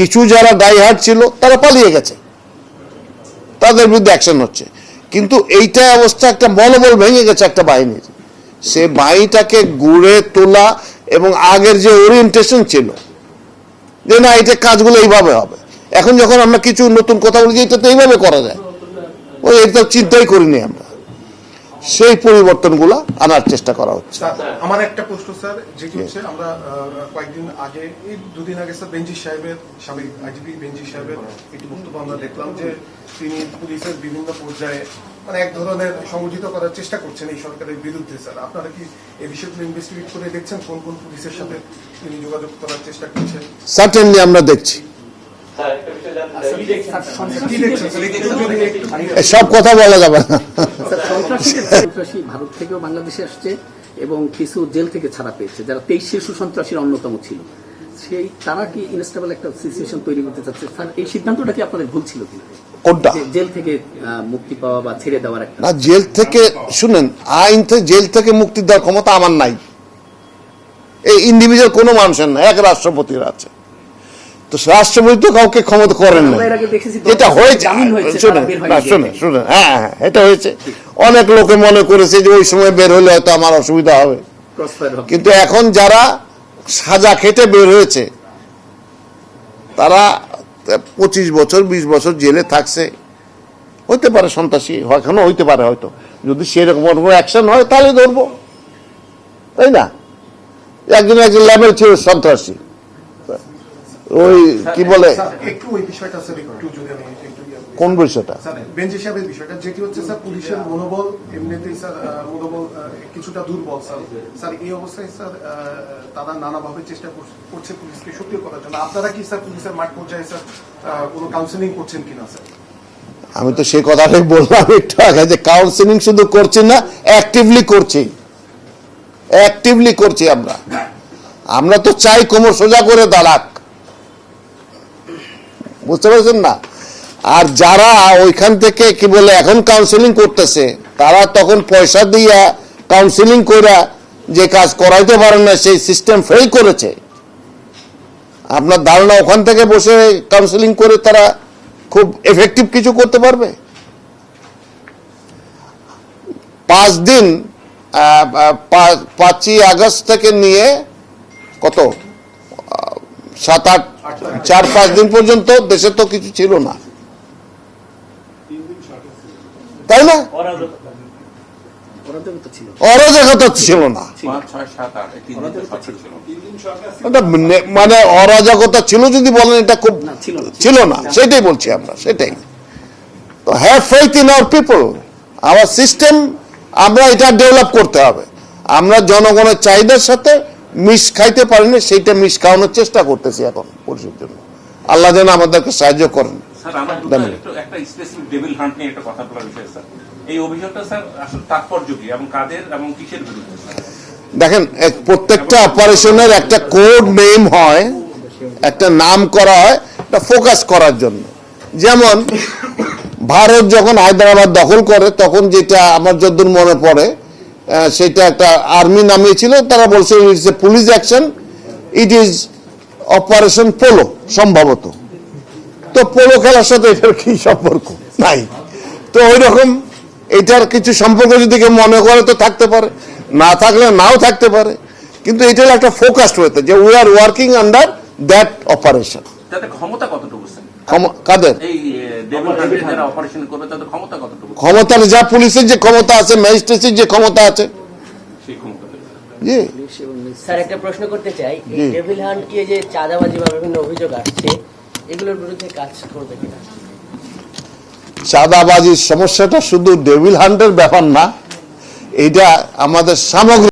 কিছু যারা ডাইহার্ট ছিল, তারা পালিয়ে গেছে। তাদের বিরুদ্ধে অ্যাকশন হচ্ছে। কিন্তু এইটা অবস্থা, একটা মনোবল ভেঙে গেছে একটা বাহিনীর। সে বাহিনীটাকে গুড়ে তোলা এবং আগের যে ওরিয়েন্টেশন ছিল, যে না এটা কাজগুলো এইভাবে হবে। এখন যখন আমরা কিছু নতুন কথা বলি এটা তো এইভাবে করা যায়। ওই এটা চিন্তাই করিনি আমরা। সেই পরিবর্তনগুলো আনার চেষ্টা করা হচ্ছে। আমার একটা প্রশ্ন স্যার যেটি হচ্ছে আমরা কয়েকদিন আগে এই দুদিন আগে স্যার বেঞ্জি সাহেবের সাবেক আইজিপি বেঞ্জি সাহেবের একটি বক্তব্য আমরা দেখলাম যে তিনি পুলিশের বিভিন্ন পর্যায়ে মানে এক ধরনের সংগঠিত করার চেষ্টা করছেন এই সরকারের বিরুদ্ধে স্যার। আপনারা কি এই বিষয়গুলো ইনভেস্টিগেট করে দেখছেন? কোন কোন পুলিশের সাথে তিনি যোগাযোগ করার চেষ্টা করছেন? সার্টেনলি আমরা দেখছি। সব কথা বলা যাবে না। সন্ত্রাসী ভারত থেকেও বাংলাদেশে আসছে এবং কিছু জেল থেকে ছাড়া পেয়েছে যারা তেইশ সন্ত্রাসীর অন্যতম ছিল। সেই তারা কি ইনস্টেবল একটা সিচুয়েশন তৈরি করতে চাচ্ছে? স্যার এই সিদ্ধান্তটা কি আপনাদের ভুল ছিল কিনা? কোনটা? জেল থেকে মুক্তি পাওয়া বা ছেড়ে দেওয়ার একটা না জেল থেকে শুনেন আইন থেকে জেল থেকে মুক্তি দেওয়ার ক্ষমতা আমার নাই। এই ইন্ডিভিজুয়াল কোনো মানুষের না এক রাষ্ট্রপতির আছে। তো রাষ্ট্রপতি তো কাউকে ক্ষমতা করেন না দশ হয়েছে। জামিন হয়েছে, শুনেন তারা বের হয়নি না জেল শুনেন থেকে। শুনেন হ্যাঁ হ্যাঁ এটা হয়েছে। অনেক লোকে মনে করেছে যে ওই সময় বের হলে হয়তো আমার অসুবিধা হবে। কিন্তু এখন যারা সাজা খেটে বের হয়েছে তারা পঁচিশ বছর বিশ বছর জেলে থাকছে। হইতে পারে সন্ত্রাসী এখনও হইতে পারে হয়তো। যদি সেরকম অ্যাকশন হয় তাহলে ধরবো। তাই না? একজন একজন লেভেল ছিল সন্ত্রাসী। ওই কি বলে? একটু ওই বিষয়টা স্যার একটু যদি আমি একটু ইয়ে কোন বিষয়টা? বেঞ্চ বিষয়টা যেটি হচ্ছে স্যার পুলিশের মনোবল এমনিতেই স্যার মনোবল কিছুটা দুর্বল স্যার। স্যার এই অবস্থায় স্যার তারা নানাভাবে চেষ্টা করছে পুলিশকে সক্রিয় করার জন্য। আপনারা কি স্যার পুলিশের মাঠ পর্যায়ে স্যার কোনো কাউন্সিলিং করছেন কিনা স্যার? আমি তো সেই কথাটাই বললাম একটু আগে যে কাউন্সিলিং শুধু করছি না অ্যাক্টিভলি করছি। অ্যাক্টিভলি করছি আমরা। আমরা তো চাই কোমর সোজা করে দাঁড়াক। বুঝতে পারছেন না? আর যারা ওইখান থেকে কি বলে এখন কাউন্সিলিং করতেছে, তারা তখন পয়সা দিয়া কাউন্সিলিং কইরা যে কাজ করাইতে পারে না, সেই সিস্টেম ফেল করেছে। আপনার ধারণা ওখান থেকে বসে কাউন্সিলিং করে তারা খুব এফেক্টিভ কিছু করতে পারবে? পাঁচ দিন পাঁচই আগস্ট থেকে নিয়ে কত? সাত আট চার পাঁচ দিন পর্যন্ত দেশে তো কিছু ছিল না। তাই না? অরাজকতা ছিল না। মানে অরাজকতা ছিল যদি বলেন এটা খুব ছিল না। সেটাই বলছি আমরা সেটাই। তো have faith in our people our system আমরা এটা ডেভেলপ করতে হবে। আমরা জনগণের চাহিদার সাথে মিশ খাইতে পারিনি সেইটা মিশ খাওয়ানোর চেষ্টা করতেছি এখন। আল্লাহ যেন আমাদেরকে সাহায্য করেন। দেখেন প্রত্যেকটা অপারেশনের একটা কোড নেম হয় একটা নাম করা হয় একটা ফোকাস করার জন্য। যেমন ভারত যখন হায়দ্রাবাদ দখল করে তখন যেটা আমার যদ্দূর মনে পড়ে সেটা একটা আর্মি নামিয়েছিল তারা বলছে it's a police action it is operation polo সম্ভবত। তো পোলো খেলার সাথে এটার কি সম্পর্ক? নাই। তো ওই রকম এটার কিছু সম্পর্ক যদি কেউ মনে করে তো থাকতে পারে না থাকলে নাও থাকতে পারে। কিন্তু এটা একটা ফোকাসড হতে যে we are working under that operation কাদের? ক্ষমতা ক্ষমতার যা পুলিশের যে ক্ষমতা আছে ম্যাজিস্ট্রেসির যে ক্ষমতা আছে জি। স্যার একটা প্রশ্ন করতে চাই। ডেভিল হান্ট কি যে চাঁদাবাজি বা বিভিন্ন অভিযোগ আসছে এগুলোর বিরুদ্ধে কাজ করবে কিনা? চাঁদাবাজির সমস্যাটা শুধু ডেভিল হান্টের ব্যাপার না এটা আমাদের সামগ্রিক